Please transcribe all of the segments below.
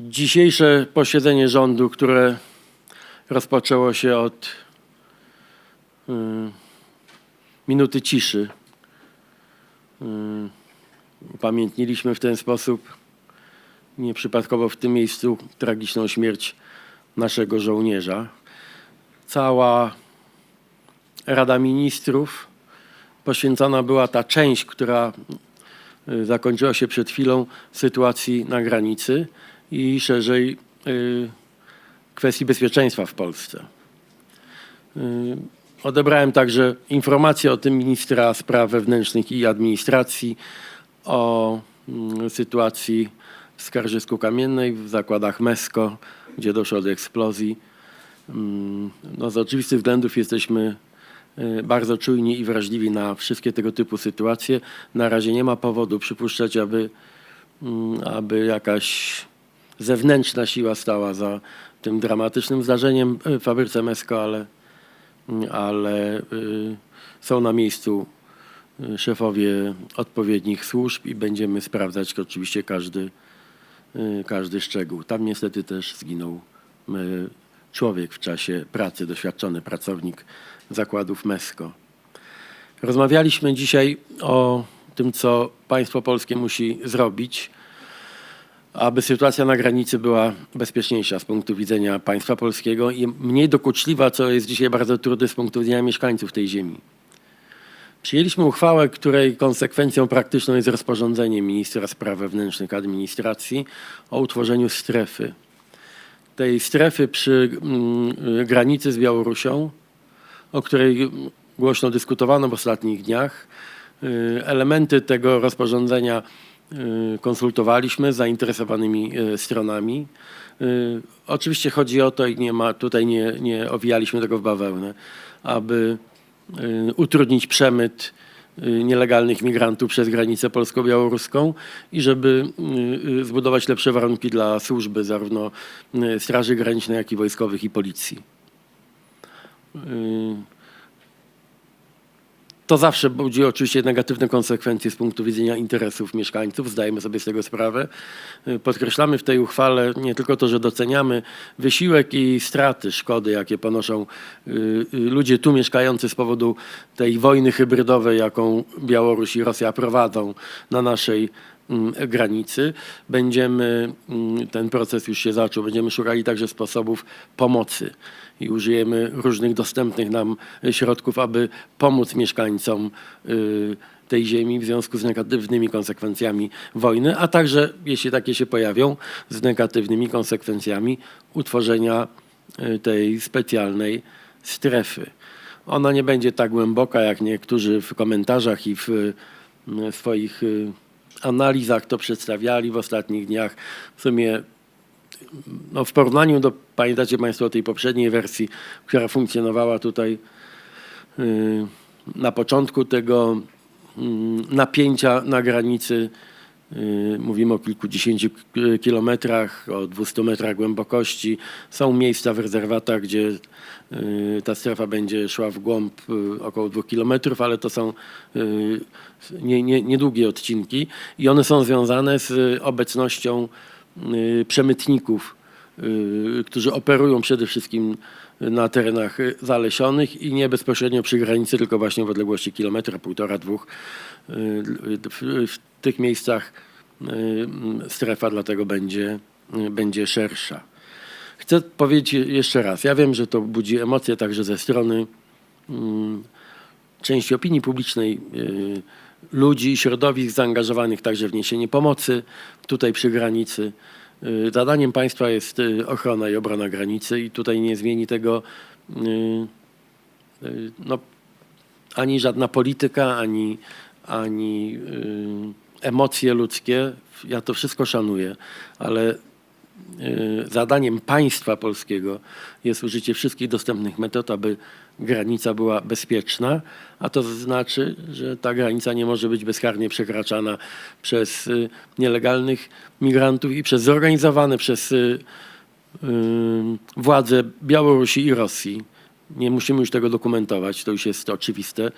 Dzisiejsze posiedzenie rządu, które rozpoczęło się od y, minuty ciszy, y, upamiętniliśmy w ten sposób nieprzypadkowo w tym miejscu tragiczną śmierć naszego żołnierza. Cała Rada Ministrów poświęcona była ta część, która y, zakończyła się przed chwilą sytuacji na granicy i szerzej y, kwestii bezpieczeństwa w Polsce. Y, Odebrałem także informację o tym ministra spraw wewnętrznych i administracji o mm, sytuacji w Skarżysku-Kamiennej w zakładach MESCO, gdzie doszło do eksplozji. Mm, No, z oczywistych względów jesteśmy y, bardzo czujni i wrażliwi na wszystkie tego typu sytuacje. Na razie nie ma powodu przypuszczać, aby, mm, aby jakaś zewnętrzna siła stała za tym dramatycznym zdarzeniem w fabryce Mesko, ale, ale y, są na miejscu y, szefowie odpowiednich służb i będziemy sprawdzać oczywiście każdy, każdy szczegół. Tam niestety też zginął człowiek w czasie pracy, doświadczony pracownik zakładów Mesko. Rozmawialiśmy dzisiaj o tym, co państwo polskie musi zrobić, aby sytuacja na granicy była bezpieczniejsza z punktu widzenia państwa polskiego i mniej dokuczliwa, co jest dzisiaj bardzo trudne z punktu widzenia mieszkańców tej ziemi. Przyjęliśmy uchwałę, której konsekwencją praktyczną jest rozporządzenie ministra spraw wewnętrznych administracji o utworzeniu strefy. Tej strefy przy mm, granicy z Białorusią, o której głośno dyskutowano w ostatnich dniach. Y, Elementy tego rozporządzenia konsultowaliśmy z zainteresowanymi y, stronami. Y, Oczywiście chodzi o to i nie ma, tutaj nie, nie owijaliśmy tego w bawełnę, aby y, utrudnić przemyt y, nielegalnych migrantów przez granicę polsko-białoruską i żeby y, y, zbudować lepsze warunki dla służby zarówno y, Straży Granicznej, jak i wojskowych i policji. To zawsze budzi oczywiście negatywne konsekwencje z punktu widzenia interesów mieszkańców, zdajemy sobie z tego sprawę. Y, Podkreślamy w tej uchwale nie tylko to, że doceniamy wysiłek i straty, szkody, jakie ponoszą y, y, ludzie tu mieszkający z powodu tej wojny hybrydowej, jaką Białoruś i Rosja prowadzą na naszej mm, granicy. Będziemy, mm, ten proces już się zaczął, będziemy szukali także sposobów pomocy i użyjemy różnych dostępnych nam środków, aby pomóc mieszkańcom y, tej ziemi w związku z negatywnymi konsekwencjami wojny, a także, jeśli takie się pojawią, z negatywnymi konsekwencjami utworzenia y, tej specjalnej strefy. Ona nie będzie tak głęboka, jak niektórzy w komentarzach i w y, swoich analizach to przedstawiali w ostatnich dniach. W sumie no w porównaniu do, pamiętacie Państwo, tej poprzedniej wersji, która funkcjonowała tutaj y, na początku tego mm, napięcia na granicy, y, mówimy o kilkudziesięciu kilometrach, o 200 metrach głębokości. Są miejsca w rezerwatach, gdzie y, ta strefa będzie szła w głąb około dwóch kilometrów, ale to są nie, nie, niedługie odcinki i one są związane z obecnością przemytników, y, którzy operują przede wszystkim na terenach y, zalesionych i nie bezpośrednio przy granicy, tylko właśnie w odległości kilometra, półtora, dwóch. Y, W, tych miejscach y, strefa dlatego będzie, y, będzie szersza. Chcę powiedzieć jeszcze raz, ja wiem, że to budzi emocje także ze strony mm, części opinii publicznej, y, ludzi i środowisk zaangażowanych także w niesienie pomocy tutaj przy granicy. Y, Zadaniem państwa jest y, ochrona i obrona granicy i tutaj nie zmieni tego y, no, ani żadna polityka, ani, ani emocje ludzkie. Ja to wszystko szanuję, ale zadaniem państwa polskiego jest użycie wszystkich dostępnych metod, aby granica była bezpieczna, a to znaczy, że ta granica nie może być bezkarnie przekraczana przez y, nielegalnych migrantów i przez zorganizowane przez y, y, władze Białorusi i Rosji. Nie musimy już tego dokumentować, to już jest oczywiste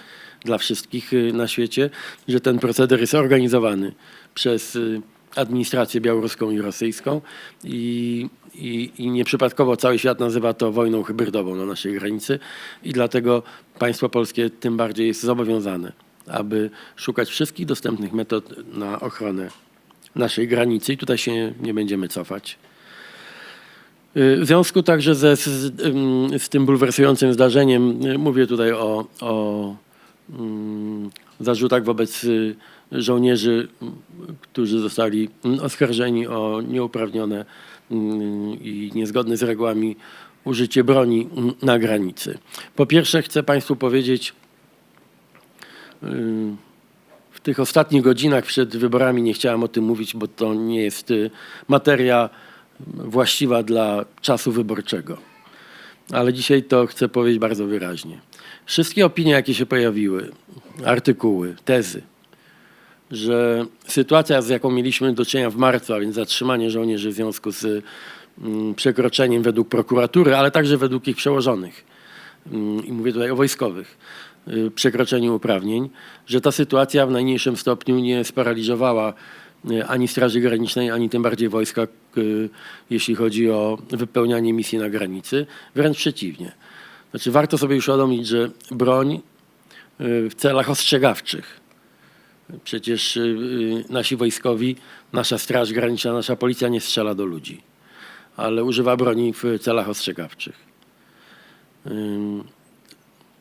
dla wszystkich y, na świecie, że ten proceder jest organizowany przez y, administrację białoruską i rosyjską i, i, i nieprzypadkowo cały świat nazywa to wojną hybrydową na naszej granicy i dlatego państwo polskie tym bardziej jest zobowiązane, aby szukać wszystkich dostępnych metod na ochronę naszej granicy i tutaj się nie będziemy cofać. Y, W związku także ze, z, z tym bulwersującym zdarzeniem, y, mówię tutaj o, o mm, zarzutach wobec y, żołnierzy, którzy zostali mm, oskarżeni o nieuprawnione mm, i niezgodne z regułami użycie broni mm, na granicy. Po pierwsze chcę Państwu powiedzieć, y, w tych ostatnich godzinach przed wyborami nie chciałem o tym mówić, bo to nie jest y, materia właściwa dla czasu wyborczego. Ale dzisiaj to chcę powiedzieć bardzo wyraźnie. Wszystkie opinie, jakie się pojawiły, artykuły, tezy, że sytuacja, z jaką mieliśmy do czynienia w marcu, a więc zatrzymanie żołnierzy w związku z mm, przekroczeniem według prokuratury, ale także według ich przełożonych, mm, i mówię tutaj o wojskowych, y, przekroczeniu uprawnień, że ta sytuacja w najmniejszym stopniu nie sparaliżowała y, ani Straży Granicznej, ani tym bardziej wojska, y, jeśli chodzi o wypełnianie misji na granicy. Wręcz przeciwnie. Znaczy warto sobie uświadomić, że broń w celach ostrzegawczych, przecież y, y, nasi wojskowi, nasza Straż Graniczna, nasza policja nie strzela do ludzi, ale używa broni w celach ostrzegawczych.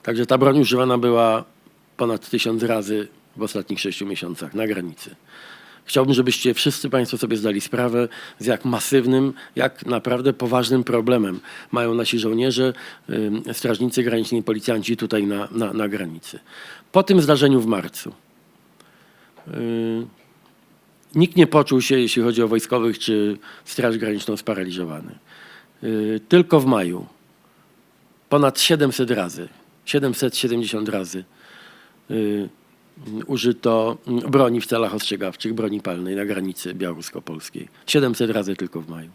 Także ta broń używana była ponad tysiąc razy w ostatnich sześciu miesiącach na granicy. Chciałbym, żebyście wszyscy Państwo sobie zdali sprawę, z jak masywnym, jak naprawdę poważnym problemem mają nasi żołnierze, strażnicy graniczni, policjanci tutaj na, na, na granicy. Po tym zdarzeniu w marcu nikt nie poczuł się, jeśli chodzi o wojskowych czy Straż Graniczną, sparaliżowany. Yy, Tylko w maju ponad 700 razy, 770 razy y, użyto broni w celach ostrzegawczych, broni palnej na granicy białorusko-polskiej. 700 razy tylko w maju.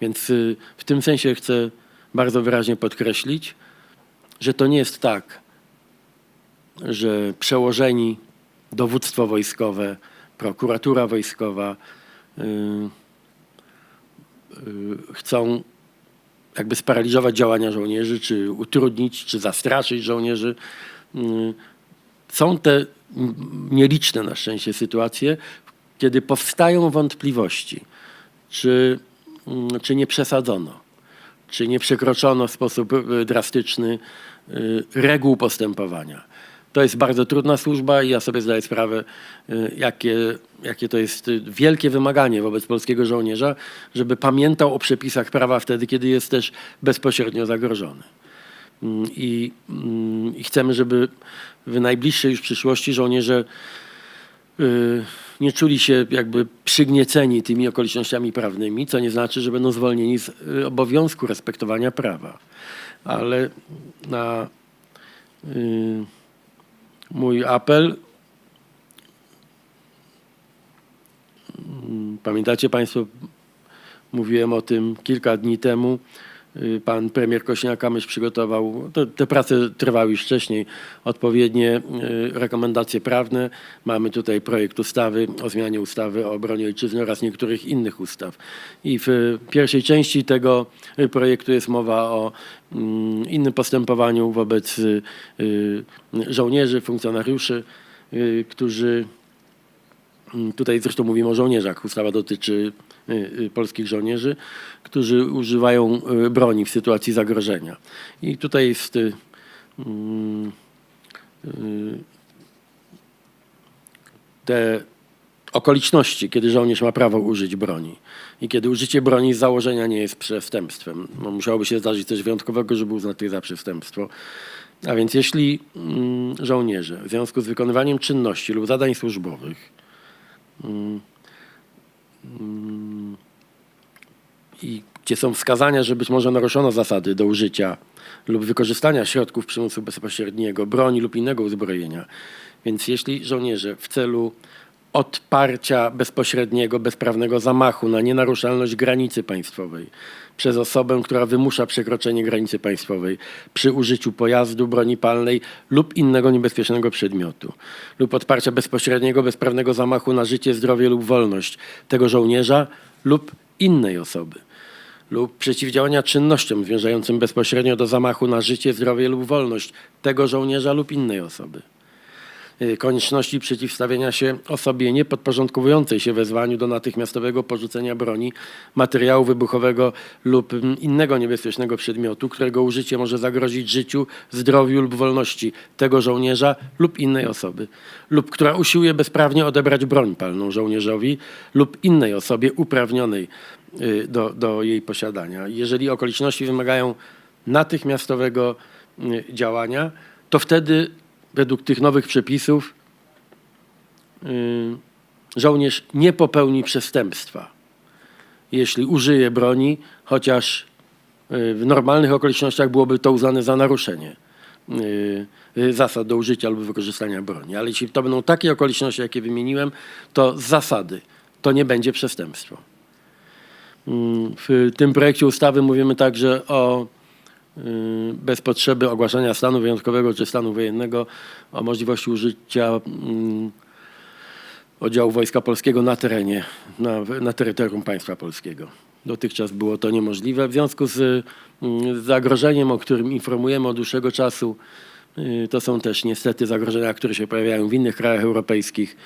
Więc y, w tym sensie chcę bardzo wyraźnie podkreślić, że to nie jest tak, że przełożeni dowództwo wojskowe, prokuratura wojskowa y, y, chcą jakby sparaliżować działania żołnierzy, czy utrudnić, czy zastraszyć żołnierzy. Mm, Są te nieliczne na szczęście sytuacje, kiedy powstają wątpliwości, czy, czy nie przesadzono, czy nie przekroczono w sposób y, drastyczny y, reguł postępowania. To jest bardzo trudna służba i ja sobie zdaję sprawę, y, jakie, jakie to jest wielkie wymaganie wobec polskiego żołnierza, żeby pamiętał o przepisach prawa wtedy, kiedy jest też bezpośrednio zagrożony. Mm, I, mm, i chcemy, żeby w najbliższej już przyszłości żołnierze y, nie czuli się jakby przygnieceni tymi okolicznościami prawnymi, co nie znaczy, że będą zwolnieni z y, obowiązku respektowania prawa. Ale na y, mój apel. Pamiętacie Państwo, mówiłem o tym kilka dni temu. Y, Pan premier Kośniak-Kamysz przygotował, to, te prace trwały już wcześniej, odpowiednie y, rekomendacje prawne. Mamy tutaj projekt ustawy o zmianie ustawy o obronie ojczyzny oraz niektórych innych ustaw. I w y, pierwszej części tego projektu jest mowa o mm, innym postępowaniu wobec żołnierzy, funkcjonariuszy, którzy Mm, Tutaj zresztą mówimy o żołnierzach. Ustawa dotyczy polskich żołnierzy, którzy używają y, broni w sytuacji zagrożenia. I tutaj jest y, mm, y, te okoliczności, kiedy żołnierz ma prawo użyć broni i kiedy użycie broni z założenia nie jest przestępstwem. No, musiałoby się zdarzyć coś wyjątkowego, żeby uznać to za przestępstwo. A więc jeśli mm, żołnierze w związku z wykonywaniem czynności lub zadań służbowych i gdzie są wskazania, że być może naruszono zasady do użycia lub wykorzystania środków przymusu bezpośredniego, broni lub innego uzbrojenia. Więc jeśli żołnierze w celu odparcia bezpośredniego, bezprawnego zamachu na nienaruszalność granicy państwowej przez osobę, która wymusza przekroczenie granicy państwowej przy użyciu pojazdu, broni palnej lub innego niebezpiecznego przedmiotu, lub odparcia bezpośredniego, bezprawnego zamachu na życie, zdrowie lub wolność tego żołnierza lub innej osoby lub przeciwdziałania czynnościom zmierzającym bezpośrednio do zamachu na życie, zdrowie lub wolność tego żołnierza lub innej osoby. Y, Konieczności przeciwstawienia się osobie niepodporządkowującej się wezwaniu do natychmiastowego porzucenia broni, materiału wybuchowego lub mm, innego niebezpiecznego przedmiotu, którego użycie może zagrozić życiu, zdrowiu lub wolności tego żołnierza lub innej osoby, lub która usiłuje bezprawnie odebrać broń palną żołnierzowi lub innej osobie uprawnionej y, do, do jej posiadania. Jeżeli okoliczności wymagają natychmiastowego y, działania, to wtedy według tych nowych przepisów y, żołnierz nie popełni przestępstwa, jeśli użyje broni, chociaż y, w normalnych okolicznościach byłoby to uznane za naruszenie y, zasad do użycia lub wykorzystania broni. Ale jeśli to będą takie okoliczności, jakie wymieniłem, to z zasady to nie będzie przestępstwo. Mm, W tym projekcie ustawy mówimy także o bez potrzeby ogłaszania stanu wyjątkowego czy stanu wojennego o możliwości użycia mm, oddziału Wojska Polskiego na terenie, na, na terytorium państwa polskiego. Dotychczas było to niemożliwe. W związku z mm, zagrożeniem, o którym informujemy od dłuższego czasu, y, to są też niestety zagrożenia, które się pojawiają w innych krajach europejskich.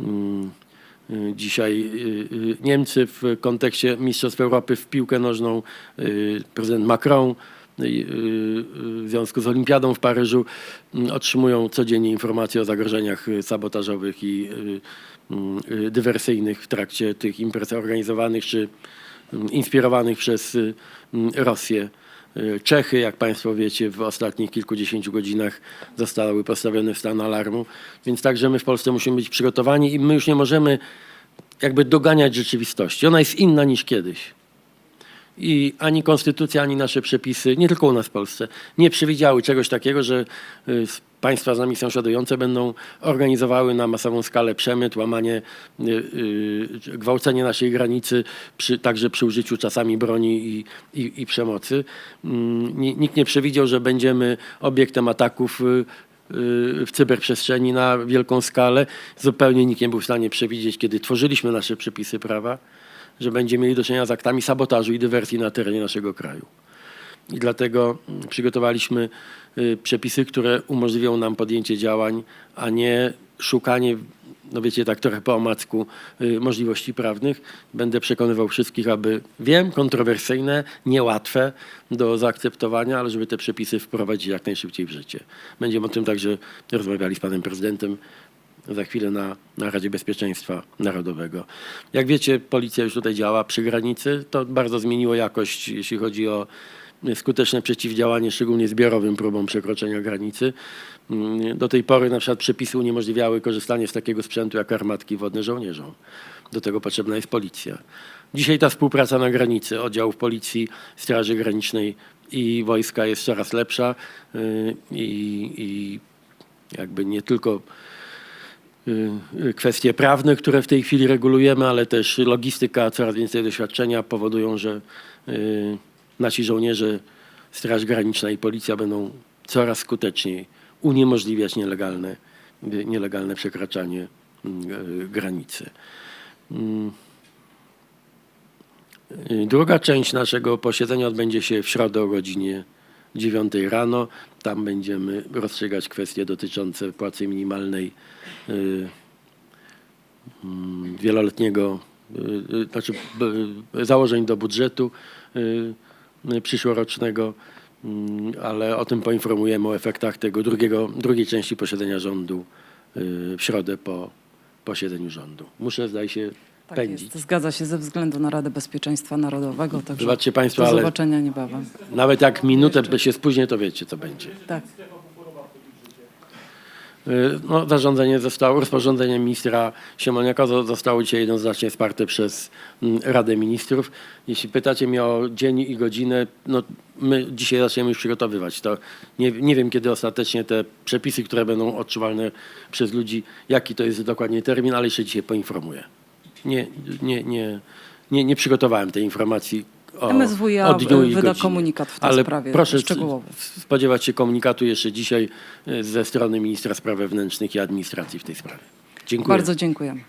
Mm, y, Dzisiaj y, y, Niemcy w kontekście Mistrzostw Europy w piłkę nożną, y, prezydent Macron y, y, w związku z Olimpiadą w Paryżu mm, otrzymują codziennie informacje o zagrożeniach y, sabotażowych i y, mm, y, dywersyjnych w trakcie tych imprez organizowanych czy mm, inspirowanych przez y, Rosję. Y, Czechy, jak Państwo wiecie, w ostatnich kilkudziesięciu godzinach zostały postawione w stan alarmu, więc także my w Polsce musimy być przygotowani i my już nie możemy jakby doganiać rzeczywistości. Ona jest inna niż kiedyś. I ani konstytucja, ani nasze przepisy, nie tylko u nas w Polsce, nie przewidziały czegoś takiego, że y, państwa z nami sąsiadujące będą organizowały na masową skalę przemyt, łamanie, y, y, gwałcenie naszej granicy, przy, także przy użyciu czasami broni i, i, i przemocy. Mm, ni- Nikt nie przewidział, że będziemy obiektem ataków w cyberprzestrzeni na wielką skalę. Zupełnie nikt nie był w stanie przewidzieć, kiedy tworzyliśmy nasze przepisy prawa, że będziemy mieli do czynienia z aktami sabotażu i dywersji na terenie naszego kraju. I dlatego mm, przygotowaliśmy y, przepisy, które umożliwią nam podjęcie działań, a nie szukanie, no wiecie, tak trochę po omacku y, możliwości prawnych. Będę przekonywał wszystkich, aby, wiem, kontrowersyjne, niełatwe do zaakceptowania, ale żeby te przepisy wprowadzić jak najszybciej w życie. Będziemy o tym także rozmawiali z panem prezydentem za chwilę na, na Radzie Bezpieczeństwa Narodowego. Jak wiecie, policja już tutaj działa przy granicy. To bardzo zmieniło jakość, jeśli chodzi o skuteczne przeciwdziałanie, szczególnie zbiorowym próbom przekroczenia granicy. Mm, Do tej pory na przykład przepisy uniemożliwiały korzystanie z takiego sprzętu jak armatki wodne żołnierzom. Do tego potrzebna jest policja. Dzisiaj ta współpraca na granicy oddziałów policji, Straży Granicznej i wojska jest coraz lepsza y, i, i jakby nie tylko kwestie prawne, które w tej chwili regulujemy, ale też logistyka, coraz więcej doświadczenia powodują, że y, nasi żołnierze, Straż Graniczna i Policja będą coraz skuteczniej uniemożliwiać nielegalne, y, nielegalne przekraczanie y, granicy. Y, Druga część naszego posiedzenia odbędzie się w środę o godzinie 9 rano. Tam będziemy rozstrzygać kwestie dotyczące płacy minimalnej y, mm, wieloletniego, y, y, znaczy założeń do budżetu y, y, przyszłorocznego, ale o tym poinformujemy o efektach tego drugiego, drugiej części posiedzenia rządu y, w środę po posiedzeniu rządu. Muszę, zdaje się, Tak pędzić. jest. Zgadza się ze względu na Radę Bezpieczeństwa Narodowego. Także Wybaczcie Państwo, do ale- zobaczenia niebawem. Nawet jak minutę się spóźnię, to wiecie, co będzie. Tak. Y, No, zarządzenie zostało, rozporządzenie ministra Siemoniaka zo- zostało dzisiaj jednoznacznie wsparte przez mm, Radę Ministrów. Jeśli pytacie mnie o dzień i godzinę, no my dzisiaj zaczniemy już przygotowywać to. Nie, nie wiem, kiedy ostatecznie te przepisy, które będą odczuwalne przez ludzi, jaki to jest dokładnie termin, ale jeszcze dzisiaj poinformuję. Nie, nie, nie, nie, nie przygotowałem tej informacji o, MSWiA o dniu i wyda godzinie. komunikat w tej Ale sprawie proszę szczegółowy. spodziewać się komunikatu jeszcze dzisiaj y, ze strony ministra spraw wewnętrznych i administracji w tej sprawie. Dziękuję. Bardzo dziękujemy.